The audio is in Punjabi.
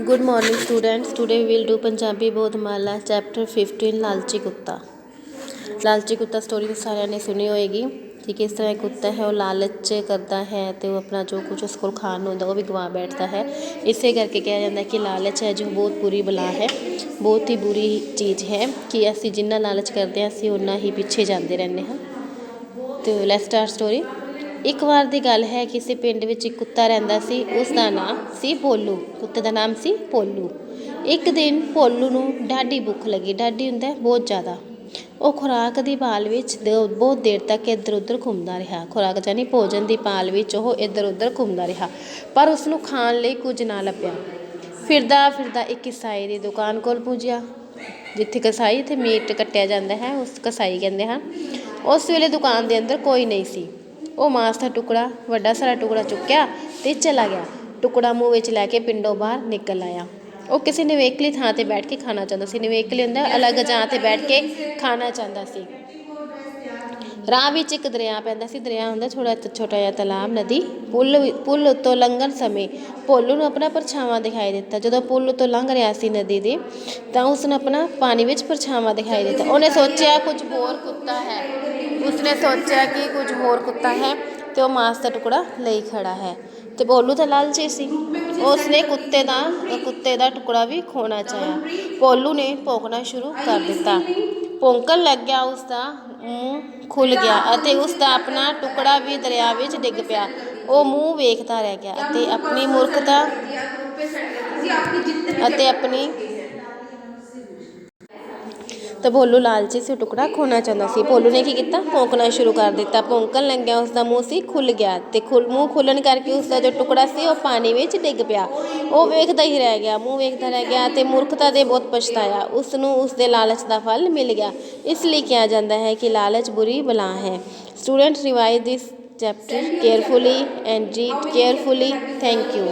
Good morning, students. Today we will do Punjabi Bodhmala chapter 15 ਲਾਲਚੀ ਕੁੱਤਾ ਲਾਲਚੀ ਕੁੱਤਾ ਸਟੋਰੀ ਸਾਰਿਆਂ ਨੇ ਸੁਣੀ ਹੋਏਗੀ ਕਿ ਕਿਸ ਤਰ੍ਹਾਂ ਕੁੱਤਾ ਹੈ, ਉਹ ਲਾਲਚ ਕਰਦਾ ਹੈ ਤੇ ਉਹ ਆਪਣਾ ਜੋ ਕੁਝ ਉਸ ਕੋਲ ਖਾਣ ਨੂੰ ਹੁੰਦਾ, ਉਹ ਵੀ ਗਵਾ ਬੈਠਦਾ ਹੈ। ਇਸੇ ਕਰਕੇ ਕਿਹਾ ਜਾਂਦਾ ਕਿ ਲਾਲਚ ਹੈ ਜੋ ਬਹੁਤ ਬੁਰੀ ਬਲਾ ਹੈ, ਬਹੁਤ ਹੀ ਬੁਰੀ ਚੀਜ਼ ਹੈ ਕਿ ਅਸੀਂ ਜਿੰਨਾ ਲਾਲਚ ਕਰਦੇ ਹਾਂ, ਅਸੀਂ ਉਨਾ ਹੀ ਪਿੱਛੇ ਜਾਂਦੇ ਰਹਿੰਦੇ ਹਾਂ। ਤੇ ਲੈਟਸ ਸਟਾਰਟ ਸਟੋਰੀ ਇੱਕ ਵਾਰ ਦੀ ਗੱਲ ਹੈ ਕਿਸੇ ਪਿੰਡ ਵਿੱਚ ਇੱਕ ਕੁੱਤਾ ਰਹਿੰਦਾ ਸੀ, ਉਸ ਦਾ ਨਾਮ ਸੀ ਭੋਲੂ ਕੁੱਤੇ ਦਾ ਨਾਮ ਸੀ ਭੋਲੂ ਇੱਕ ਦਿਨ ਭੋਲੂ ਨੂੰ ਡਾਢੀ ਭੁੱਖ ਲੱਗੀ। ਡਾਢੀ ਹੁੰਦਾ ਬਹੁਤ ਜ਼ਿਆਦਾ। ਉਹ ਖੁਰਾਕ ਦੀ ਭਾਲ ਵਿੱਚ ਦ- ਬਹੁਤ ਦੇਰ ਤੱਕ ਇੱਧਰ ਉੱਧਰ ਘੁੰਮਦਾ ਰਿਹਾ। ਖੁਰਾਕ ਜਾਨੀ ਭੋਜਨ ਦੀ ਭਾਲ ਵਿੱਚ ਉਹ ਇੱਧਰ ਉੱਧਰ ਘੁੰਮਦਾ ਰਿਹਾ, ਪਰ ਉਸ ਨੂੰ ਖਾਣ ਲਈ ਕੁਝ ਨਾ ਲੱਭਿਆ। ਫਿਰਦਾ ਫਿਰਦਾ ਇੱਕ ਕਸਾਈ ਦੀ ਦੁਕਾਨ ਕੋਲ ਪਹੁੰਚਿਆ ਜਿੱਥੇ ਕਸਾਈ ਤੇ ਮੀਟ ਕੱਟਿਆ ਜਾਂਦਾ ਹੈ, ਉਸ ਕਸਾਈ ਕਹਿੰਦੇ ਹਨ, ਉਸ ਵੇਲੇ ਦੁਕਾਨ ਦੇ ਅੰਦਰ ਕੋਈ ਨਹੀਂ ਸੀ। ਉਹ ਮਾਸ ਦਾ ਟੁਕੜਾ, ਵੱਡਾ ਸਾਰਾ ਟੁਕੜਾ ਚੁੱਕਿਆ ਅਤੇ ਚਲਾ ਗਿਆ। ਟੁਕੜਾ ਮੂੰਹ ਵਿੱਚ ਲੈ ਕੇ ਪਿੰਡੋਂ ਬਾਹਰ ਨਿਕਲ ਆਇਆ। ਉਹ ਕਿਸੇ ਨਿਵੇਕਲੀ ਥਾਂ ਤੇ ਬੈਠ ਕੇ ਖਾਣਾ ਚਾਹੁੰਦਾ ਸੀ। ਨਿਵੇਕਲੀ ਹੁੰਦਾ, ਅਲੱਗ ਜਗ੍ਹਾ ਤੇ ਬੈਠ ਕੇ ਖਾਣਾ ਚਾਹੁੰਦਾ ਸੀ। ਰਾਹ ਵਿੱਚ ਇੱਕ ਦਰਿਆ ਪੈਂਦਾ ਸੀ, ਦਰਿਆ ਹੁੰਦਾ ਥੋੜਾ ਛੋਟਾ ਜਿਹਾ ਤਲਾਬ, ਨਦੀ, ਪੁੱਲ ਵੀ- ਪੁੱਲ ਉੱਤੋਂ ਲੰਘਣ ਸਮੇਂ ਭੋਲੂ ਨੂੰ ਆਪਣਾ ਪਰਛਾਵਾਂ ਦਿਖਾਈ ਦਿੱਤਾ। ਜਦੋਂ ਪੁੱਲ ਉੱਤੋਂ ਲੰਘ ਰਿਹਾ ਸੀ ਨਦੀ ਦੇ, ਤਾਂ ਉਸ ਨੂੰ ਆਪਣਾ ਪਾਣੀ ਵਿੱਚ ਪਰਛਾਵਾਂ ਦਿਖਾਈ ਦਿੱਤਾ। ਉਹਨੇ ਸੋਚਿਆ ਕੁਝ ਹੋਰ ਕੁੱਤਾ ਹੈ। ਉਸਨੇ ਸੋਚਿਆ ਕਿ ਕੁਝ ਹੋਰ ਕੁੱਤਾ ਹੈ ਤੇ ਉਹ ਮਾਸ ਦਾ ਟੁਕੜਾ ਲਈ ਖੜਾ ਹੈ। ਤੇ ਭੋਲੂ ਤਾਂ ਲਾਲਚੀ ਸੀ। ਉਸਨੇ ਕੁੱਤੇ ਦਾ ਕੁੱਤੇ ਦਾ ਟੁਕੜਾ ਵੀ ਖੋਣਾ ਚਾਹਿਆ। ਭੋਲੂ ਨੇ ਭੌਂਕਣਾ ਸ਼ੁਰੂ ਕਰ ਦਿੱਤਾ। ਭੌਂਕਣ ਲੱਗਿਆ ਉਸ ਦਾ ਮੂੰਹ ਖੁੱਲ ਗਿਆ ਅਤੇ ਉਸ ਦਾ ਆਪਣਾ ਟੁਕੜਾ ਵੀ ਦਰਿਆ ਵਿੱਚ ਡਿੱਗ ਪਿਆ। ਉਹ ਮੂੰਹ ਵੇਖਦਾ ਰਹਿ ਗਿਆ ਅਤੇ ਆਪਣੀ ਮੂਰਖਤਾ ਅਤੇ ਆਪਣੀ ਤਾਂ ਭੋਲੂ ਲਾਲਚੀ ਸੀ ਟੁਕੜਾ ਖੋਣਾ ਚਾਹੁੰਦਾ ਸੀ। ਭੋਲੂ ਨੇ ਕੀ ਕੀਤਾ? ਭੌਂਕਣਾ ਸ਼ੁਰੂ ਕਰ ਦਿੱਤਾ। ਭੌਂਕਣ ਲੱਗਿਆ ਉਸ ਦਾ ਮੂੰਹ ਸੀ ਖੁੱਲ ਗਿਆ ਤੇ ਖੁੱਲ ਮੂੰਹ ਖੁੱਲਣ ਕਰਕੇ ਉਸ ਦਾ ਜੋ ਟੁਕੜਾ ਸੀ ਉਹ ਪਾਣੀ ਵਿੱਚ ਡਿੱਗ ਪਿਆ। ਉਹ ਵੇਖਦਾ ਹੀ ਰਹਿ ਗਿਆ, ਮੂੰਹ ਵੇਖਦਾ ਰਹਿ ਗਿਆ ਤੇ ਮੂਰਖਤਾ ਦੇ ਬਹੁਤ ਪਛਤਾਇਆ। ਉਸ ਨੂੰ ਉਸ ਦੇ ਲਾਲਚ ਦਾ ਫਲ ਮਿਲ ਗਿਆ। ਇਸ ਲਈ ਕਿਹਾ ਜਾਂਦਾ ਹੈ ਕਿ ਲਾਲਚ ਬੁਰੀ ਬਲਾ ਹੈ। Student revise this chapter carefully and read carefully. Thank you.